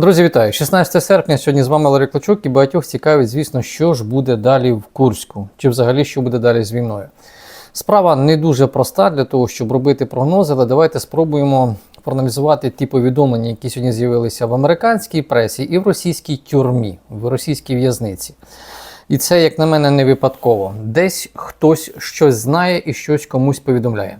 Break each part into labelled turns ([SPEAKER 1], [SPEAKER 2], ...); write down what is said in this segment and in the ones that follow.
[SPEAKER 1] Друзі, вітаю! 16 серпня. Сьогодні з вами Ларі Клочок і багатьох цікавить, звісно, що ж буде далі в Курську, чи взагалі що буде далі з війною. Справа не дуже проста для того, щоб робити прогнози, але давайте спробуємо проаналізувати ті повідомлення, які сьогодні з'явилися в американській пресі і в російській тюрмі, в російській в'язниці. І це, як на мене, не випадково. Десь хтось щось знає і щось комусь повідомляє.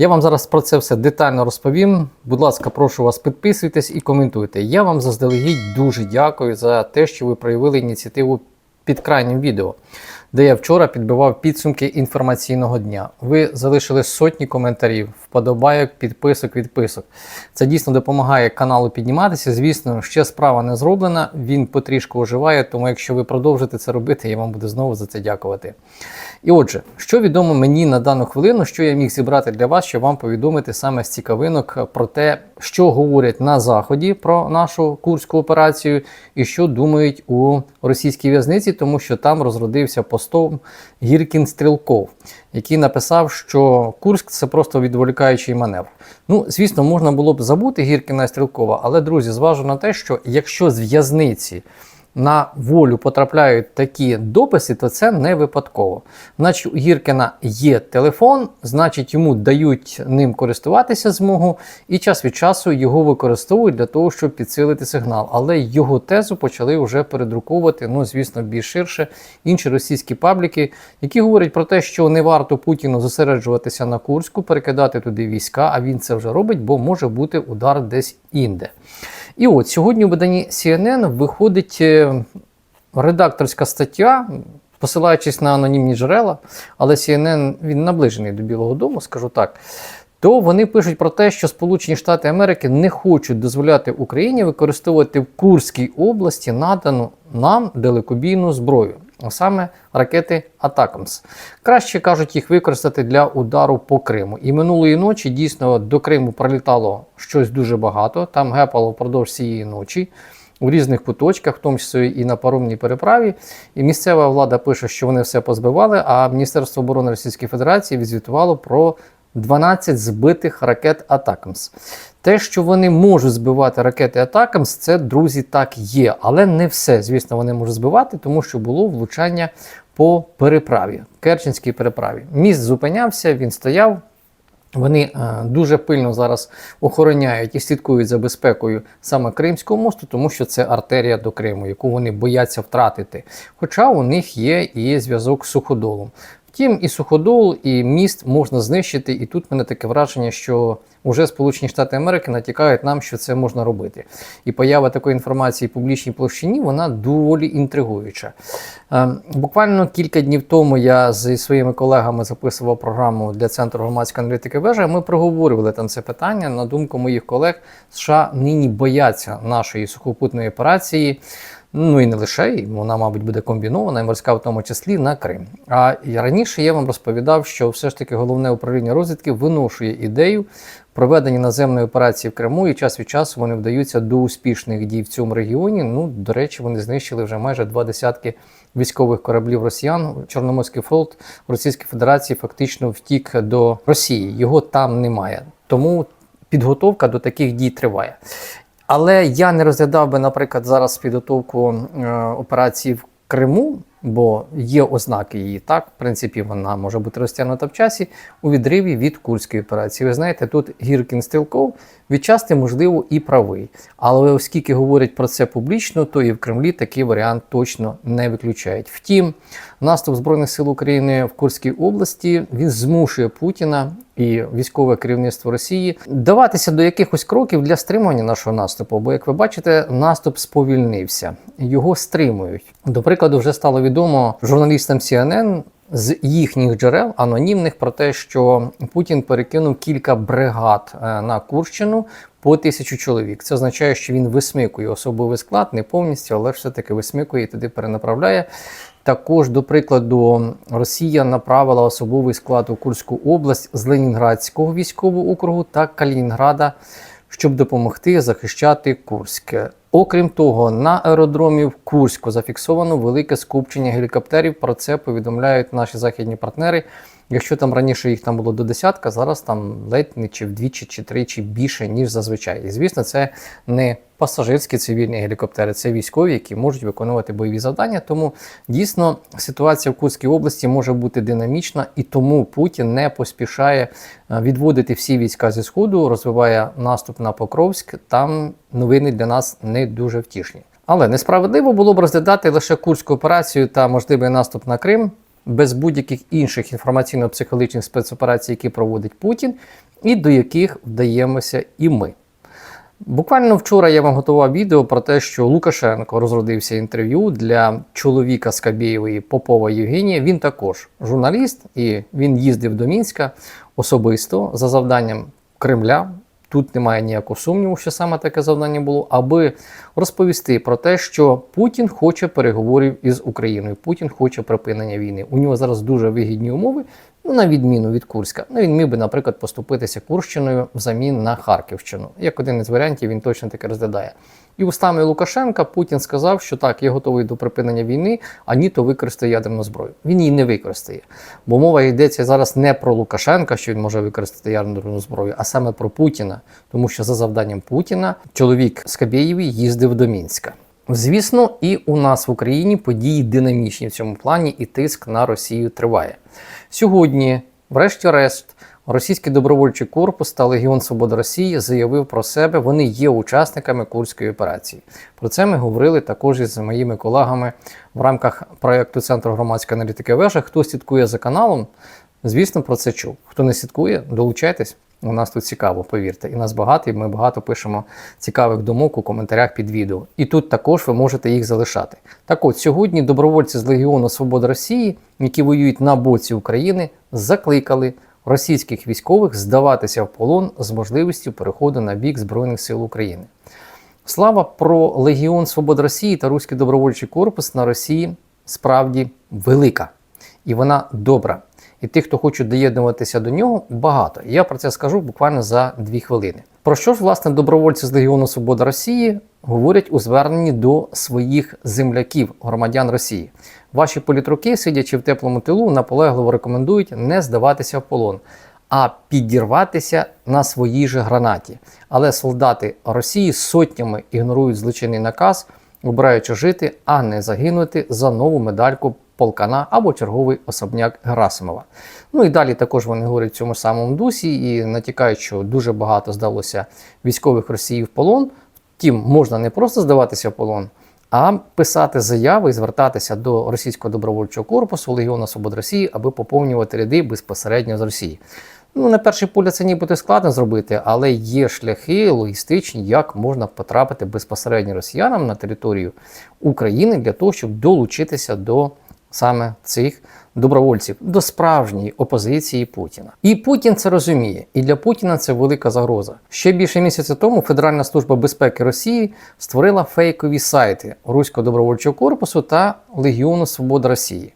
[SPEAKER 1] Я вам зараз про це все детально розповім. Будь ласка, прошу вас підписуйтесь і коментуйте. Я вам заздалегідь дуже дякую за те, що ви проявили ініціативу під крайнім відео, де я вчора підбивав підсумки інформаційного дня. Ви залишили сотні коментарів, вподобайок, підписок, відписок. Це дійсно допомагає каналу підніматися. Звісно, ще справа не зроблена, він потрішку оживає, тому якщо ви продовжите це робити, я вам буду знову за це дякувати. І отже, що відомо мені на дану хвилину, що я міг зібрати для вас, щоб вам повідомити саме з цікавинок про те, що говорять на Заході про нашу курську операцію і що думають у російській в'язниці, тому що там розродився постом Гіркін Стрілков, який написав, що Курськ це просто відволікаючий маневр. Ну, звісно, можна було б забути Гіркіна і Стрілкова, але друзі, зважу на те, що якщо з в'язниці на волю потрапляють такі дописи, то це не випадково. Значить, у Гіркіна є телефон, значить, йому дають ним користуватися змогу, і час від часу його використовують для того, щоб підсилити сигнал. Але його тезу почали вже передруковувати, ну, звісно, більш ширше інші російські пабліки, які говорять про те, що не варто Путіну зосереджуватися на Курську, перекидати туди війська, а він це вже робить, бо може бути удар десь інде. І от сьогодні у виданні CNN виходить е, редакторська стаття, посилаючись на анонімні джерела, але CNN він наближений до Білого Дому, скажу так. То вони пишуть про те, що Сполучені Штати Америки не хочуть дозволяти Україні використовувати в Курській області надану нам далекобійну зброю, а саме ракети Атакамс. Краще кажуть їх використати для удару по Криму. І минулої ночі дійсно до Криму прилітало щось дуже багато. Там гепало впродовж цієї ночі. У різних куточках, в тому числі і на паромній переправі, і місцева влада пише, що вони все позбивали. А Міністерство оборони Російської Федерації відзвітувало про 12 збитих ракет Атакамс. Те, що вони можуть збивати ракети Атакамс, це друзі так є, але не все. Звісно, вони можуть збивати, тому що було влучання по переправі, Керченській переправі. Міст зупинявся, він стояв. Вони е, дуже пильно зараз охороняють і слідкують за безпекою саме Кримського мосту, тому що це артерія до Криму, яку вони бояться втратити. Хоча у них є і зв'язок з суходолом. Втім, і суходол, і міст можна знищити, і тут мене таке враження, що вже Сполучені Штати Америки натякають нам, що це можна робити. І поява такої інформації в публічній площині вона доволі інтригуюча. Е, буквально кілька днів тому я зі своїми колегами записував програму для Центру громадської аналітики вежа. Ми проговорювали там це питання. На думку моїх колег, США нині бояться нашої сухопутної операції. Ну і не лише, і вона, мабуть, буде комбінована, і морська в тому числі на Крим. А раніше я вам розповідав, що все ж таки головне управління розвідки виношує ідею проведення наземної операції в Криму, і час від часу вони вдаються до успішних дій в цьому регіоні. Ну, до речі, вони знищили вже майже два десятки військових кораблів росіян. Чорноморський флот Російської Федерації фактично втік до Росії. Його там немає. Тому підготовка до таких дій триває. Але я не розглядав би, наприклад, зараз підготовку е, операції в Криму, бо є ознаки її так. В принципі, вона може бути розтягнута в часі у відриві від курської операції. Ви знаєте, тут Гіркін Стрілков відчасти, можливо, і правий. Але оскільки говорять про це публічно, то і в Кремлі такий варіант точно не виключають. Втім, наступ Збройних сил України в Курській області він змушує Путіна і військове керівництво Росії даватися до якихось кроків для стримування нашого наступу. Бо, як ви бачите, наступ сповільнився, його стримують. До прикладу, вже стало відомо журналістам CNN з їхніх джерел анонімних про те, що Путін перекинув кілька бригад е, на Курщину по тисячу чоловік. Це означає, що він висмикує особовий склад, не повністю, але все-таки висмикує і туди перенаправляє. Також, до прикладу, Росія направила особовий склад у Курську область з Ленінградського військового округу та Калінінграда, щоб допомогти захищати Курськ. Окрім того, на аеродромі в Курську зафіксовано велике скупчення гелікоптерів. Про це повідомляють наші західні партнери. Якщо там раніше їх там було до десятка, зараз там ледь не чи вдвічі, чи тричі більше, ніж зазвичай. І звісно, це не пасажирські цивільні гелікоптери, це військові, які можуть виконувати бойові завдання. Тому дійсно ситуація в Курській області може бути динамічна, і тому Путін не поспішає е, відводити всі війська зі сходу, розвиває наступ на Покровськ. Там новини для нас не дуже втішні. Але несправедливо було б розглядати лише курську операцію та можливий наступ на Крим без будь-яких інших інформаційно-психологічних спецоперацій, які проводить Путін, і до яких вдаємося і ми. Буквально вчора я вам готував відео про те, що Лукашенко розродився інтерв'ю для чоловіка Скабєєвої Попова Євгенія. Він також журналіст, і він їздив до Мінська особисто за завданням Кремля. Тут немає ніякого сумніву, що саме таке завдання було, аби розповісти про те, що Путін хоче переговорів із Україною. Путін хоче припинення війни. У нього зараз дуже вигідні умови, ну на відміну від Курська. Ну він міг би, наприклад, поступитися Курщиною взамін на Харківщину. Як один із варіантів, він точно таке розглядає. І устами Лукашенка Путін сказав, що так, я готовий до припинення війни, а ні, то використає ядерну зброю. Він її не використає. Бо мова йдеться зараз не про Лукашенка, що він може використати ядерну зброю, а саме про Путіна. Тому що за завданням Путіна чоловік Скабєєвий їздив до Мінська. Звісно, і у нас в Україні події динамічні в цьому плані, і тиск на Росію триває. Сьогодні, врешті-решт, Російський добровольчий корпус та Легіон Свободи Росії заявив про себе, вони є учасниками Курської операції. Про це ми говорили також із моїми колегами в рамках проєкту Центру громадської аналітики Вежа. Хто слідкує за каналом, звісно, про це чув. Хто не слідкує, долучайтесь. У нас тут цікаво, повірте. І нас багато, і ми багато пишемо цікавих думок у коментарях під відео. І тут також ви можете їх залишати. Так от, сьогодні добровольці з Легіону Свободи Росії, які воюють на боці України, закликали російських військових здаватися в полон з можливістю переходу на бік Збройних сил України. Слава про Легіон Свободи Росії та Руський добровольчий корпус на Росії справді велика. І вона добра. І тих, хто хоче доєднуватися до нього, багато. Я про це скажу буквально за дві хвилини. Про що ж, власне, добровольці з Легіону Свобода Росії говорять у зверненні до своїх земляків, громадян Росії? Ваші політруки, сидячи в теплому тилу, наполегливо рекомендують не здаватися в полон, а підірватися на своїй же гранаті. Але солдати Росії сотнями ігнорують злочинний наказ, обираючи жити, а не загинути за нову медальку полкана або черговий особняк Герасимова. Ну і далі також вони говорять в цьому самому дусі і натякають, що дуже багато здалося військових Росії в полон. Втім, можна не просто здаватися в полон, а писати заяви і звертатися до російського добровольчого корпусу Легіону Свобод Росії, аби поповнювати ряди безпосередньо з Росії. Ну, на перший погляд це нібито складно зробити, але є шляхи логістичні, як можна потрапити безпосередньо росіянам на територію України для того, щоб долучитися до саме цих добровольців, до справжньої опозиції Путіна. І Путін це розуміє, і для Путіна це велика загроза. Ще більше місяця тому Федеральна служба безпеки Росії створила фейкові сайти Руського добровольчого корпусу та Легіону Свободи Росії.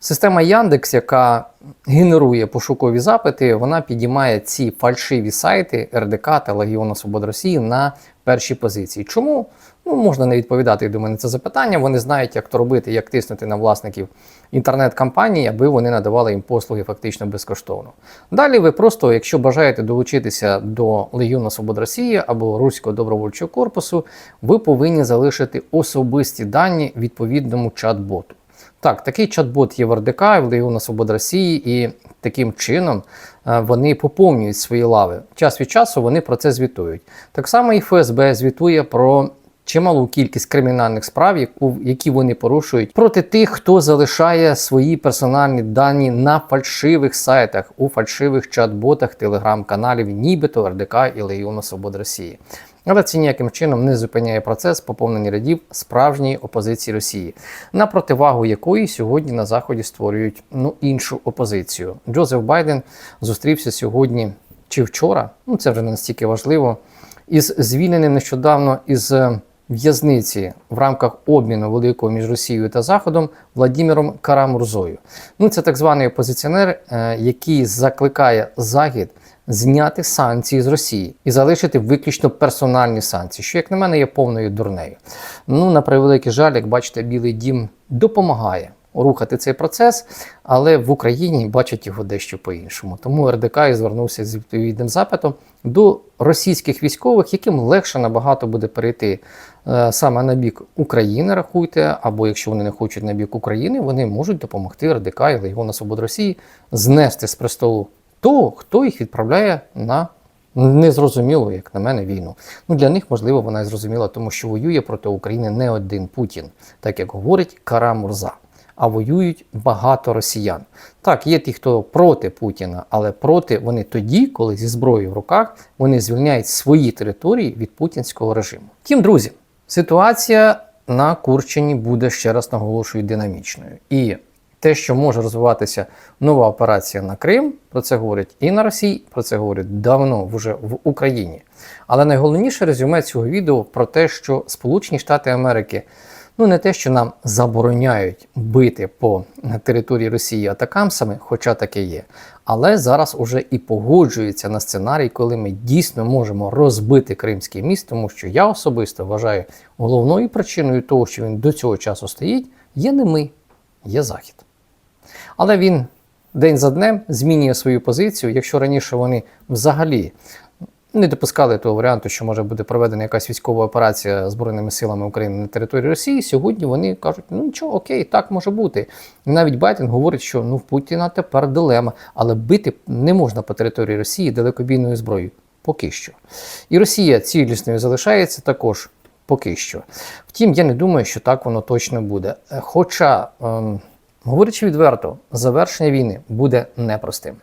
[SPEAKER 1] Система Яндекс, яка генерує пошукові запити, вона підіймає ці фальшиві сайти РДК та Легіону Свободи Росії на перші позиції. Чому? Ну, можна не відповідати я думаю, на це запитання. Вони знають, як то робити, як тиснути на власників інтернет-компаній, аби вони надавали їм послуги фактично безкоштовно. Далі ви просто, якщо бажаєте долучитися до Легіону Свободи Росії або Руського добровольчого корпусу, ви повинні залишити особисті дані відповідному чат-боту. Так, такий чат-бот є в РДК, в Легіону Свободи Росії, і таким чином е, вони поповнюють свої лави. Час від часу вони про це звітують. Так само і ФСБ звітує про чималу кількість кримінальних справ, які вони порушують проти тих, хто залишає свої персональні дані на фальшивих сайтах, у фальшивих чат-ботах телеграм-каналів, нібито РДК і Легіону Свободи Росії. Але це ніяким чином не зупиняє процес поповнення рядів справжньої опозиції Росії, на противагу якої сьогодні на Заході створюють ну, іншу опозицію. Джозеф Байден зустрівся сьогодні чи вчора, ну це вже не настільки важливо, із звільненим нещодавно із в'язниці в рамках обміну великого між Росією та Заходом Владіміром Карамурзою. Ну, це так званий опозиціонер, е, який закликає Захід зняти санкції з Росії і залишити виключно персональні санкції, що, як на мене, є повною дурнею. Ну, на превеликий жаль, як бачите, Білий Дім допомагає рухати цей процес, але в Україні бачать його дещо по-іншому. Тому РДК і звернувся з відповідним запитом до російських військових, яким легше набагато буде перейти е, саме на бік України, рахуйте, або якщо вони не хочуть на бік України, вони можуть допомогти РДК і Легіону Свободи Росії знести з престолу того, хто їх відправляє на незрозумілу, як на мене, війну. Ну для них можливо вона і зрозуміла, тому що воює проти України не один Путін, так як говорить Кара Мурза. А воюють багато росіян. Так, є ті, хто проти Путіна, але проти вони тоді, коли зі зброєю в руках вони звільняють свої території від путінського режиму. Втім, друзі, ситуація на Курщині буде ще раз наголошую динамічною. І те, що може розвиватися нова операція на Крим, про це говорять і на Росії, про це говорять давно вже в Україні. Але найголовніше резюме цього відео про те, що Сполучені Штати Америки ну не те, що нам забороняють бити по території Росії атакамсами, хоча таке є, але зараз уже і погоджуються на сценарій, коли ми дійсно можемо розбити Кримський міст, тому що я особисто вважаю головною причиною того, що він до цього часу стоїть, є не ми, є Захід. Але він день за днем змінює свою позицію. Якщо раніше вони взагалі не допускали того варіанту, що може бути проведена якась військова операція Збройними силами України на території Росії, сьогодні вони кажуть, ну нічого, окей, так може бути. І навіть Байден говорить, що ну в Путіна тепер дилема, але бити не можна по території Росії далекобійною зброєю. Поки що. І Росія цілісною залишається також поки що. Втім, я не думаю, що так воно точно буде. Хоча. Ем, Говорячи відверто, завершення війни буде непростим.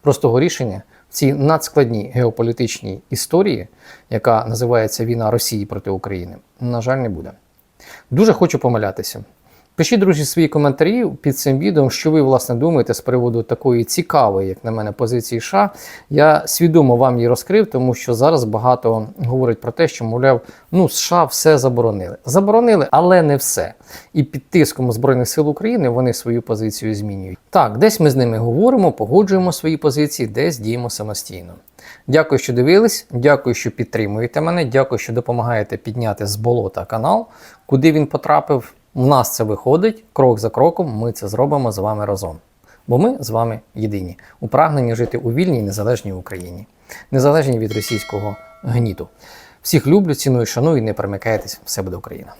[SPEAKER 1] Простого рішення цій надскладній геополітичній історії, яка називається Війна Росії проти України, на жаль, не буде. Дуже хочу помилятися. Пишіть, друзі, свої коментарі під цим відео, що ви власне думаєте з приводу такої цікавої, як на мене, позиції США. Я свідомо вам її розкрив, тому що зараз багато говорять про те, що, мовляв, ну США все заборонили. Заборонили, але не все. І під тиском Збройних сил України вони свою позицію змінюють. Так, десь ми з ними говоримо, погоджуємо свої позиції, десь діємо самостійно. Дякую, що дивились. Дякую, що підтримуєте мене. Дякую, що допомагаєте підняти з болота канал, куди він потрапив. У нас це виходить крок за кроком. Ми це зробимо з вами разом. Бо ми з вами єдині у прагненні жити у вільній незалежній Україні, незалежній від російського гніту. Всіх люблю, ціную, шаную і не перемикайтесь. Все буде Україна.